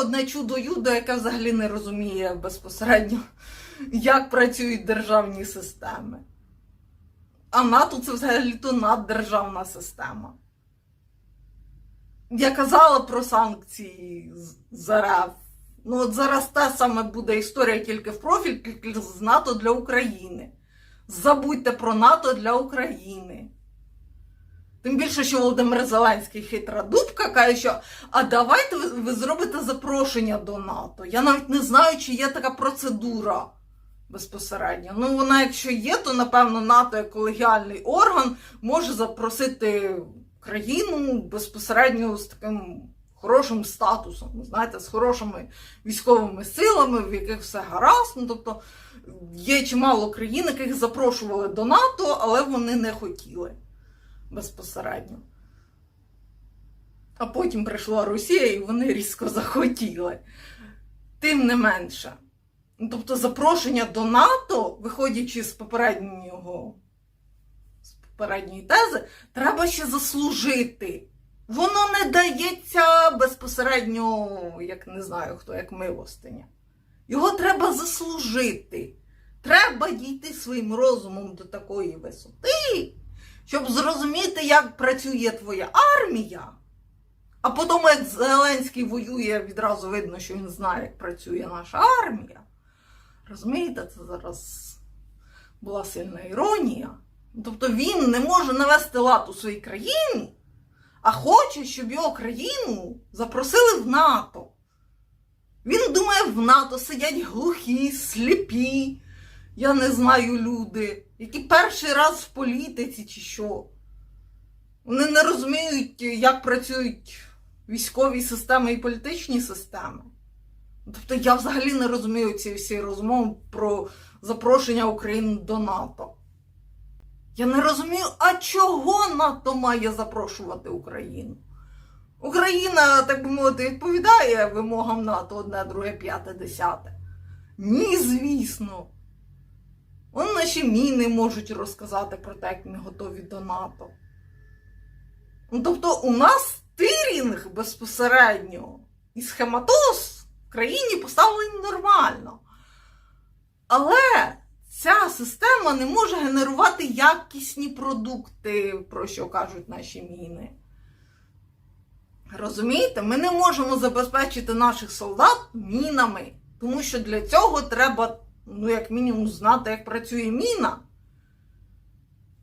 одне чудо юдо, яке взагалі не розуміє безпосередньо, як працюють державні системи. А НАТО це взагалі-то наддержавна система. Я казала про санкції з-. Ну, от зараз те саме буде історія тільки в профіль, тільки з НАТО для України. Забудьте про НАТО для України. Тим більше, що Володимир Зеленський хитра дубка каже, що а давайте ви, ви зробите запрошення до НАТО. Я навіть не знаю, чи є така процедура безпосередньо. Ну, вона, якщо є, то напевно НАТО як колегіальний орган може запросити країну безпосередньо з таким хорошим статусом, знаєте, з хорошими військовими силами, в яких все гаразд. Ну, тобто є чимало країн, яких запрошували до НАТО, але вони не хотіли безпосередньо. А потім прийшла Росія, і вони різко захотіли. Тим не менше. Тобто запрошення до НАТО, виходячи з попереднього з попередньої тези, треба ще заслужити. Воно не дається безпосередньо, як не знаю хто, як милостиня. Його треба заслужити. Треба дійти своїм розумом до такої висоти, щоб зрозуміти, як працює твоя армія. А потім, як Зеленський воює, відразу видно, що він знає, як працює наша армія. Розумієте, це зараз була сильна іронія. Тобто він не може навести лад у своїй країні, а хоче, щоб його країну запросили в НАТО. Він думає, в НАТО сидять глухі, сліпі, я не знаю, люди, які перший раз в політиці чи що. Вони не розуміють, як працюють військові системи і політичні системи. Тобто я взагалі не розумію ці всі розмови про запрошення України до НАТО. Я не розумію, а чого НАТО має запрошувати Україну? Україна, так би мовити, відповідає вимогам НАТО одне, друге, п'яте, десяте. Ні, звісно. Вон наші міни можуть розказати про те, як ми готові до НАТО. Ну, тобто, у нас тирінг безпосередньо і схематоз в країні поставлені нормально. Але ця система не може генерувати якісні продукти, про що кажуть наші міни. Розумієте, ми не можемо забезпечити наших солдат мінами, тому що для цього треба, ну, як мінімум, знати, як працює міна.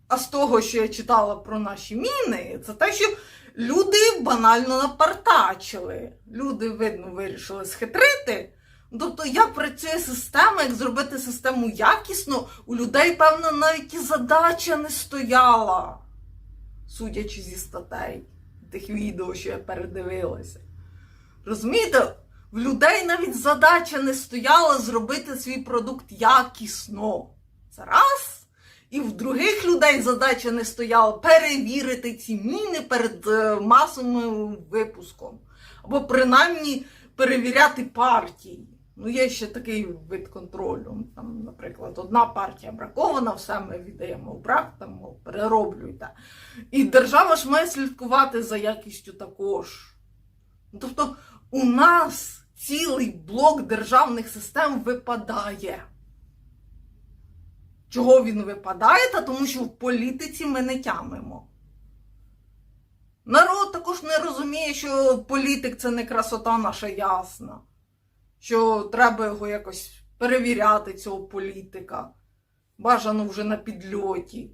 А з того, що я читала про наші міни, це те, що люди банально напартачили. Люди, видно, вирішили схитрити. Тобто, як працює система, як зробити систему якісно, у людей, певно, навіть і задача не стояла, судячи зі статей тих відео, що я передивилася. Розумієте, в людей навіть задача не стояла зробити свій продукт якісно. Це раз. І в других людей задача не стояла перевірити ці міни перед е, масовим випуском. Або принаймні перевіряти партії. Ну, є ще такий вид контролю. Там, наприклад, одна партія бракована, все ми віддаємо в брак, там, перероблюйте. І держава ж має слідкувати за якістю також. Тобто, у нас цілий блок державних систем випадає. Чого він випадає? Та тому що в політиці ми не тямимо. Народ також не розуміє, що політик це не красота наша ясна, що треба його якось перевіряти, цього політика. Бажано вже на підльоті.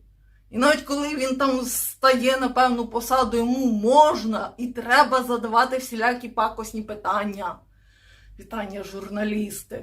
І навіть коли він там стає на певну посаду, йому можна і треба задавати всілякі пакосні питання. Питання журналісти.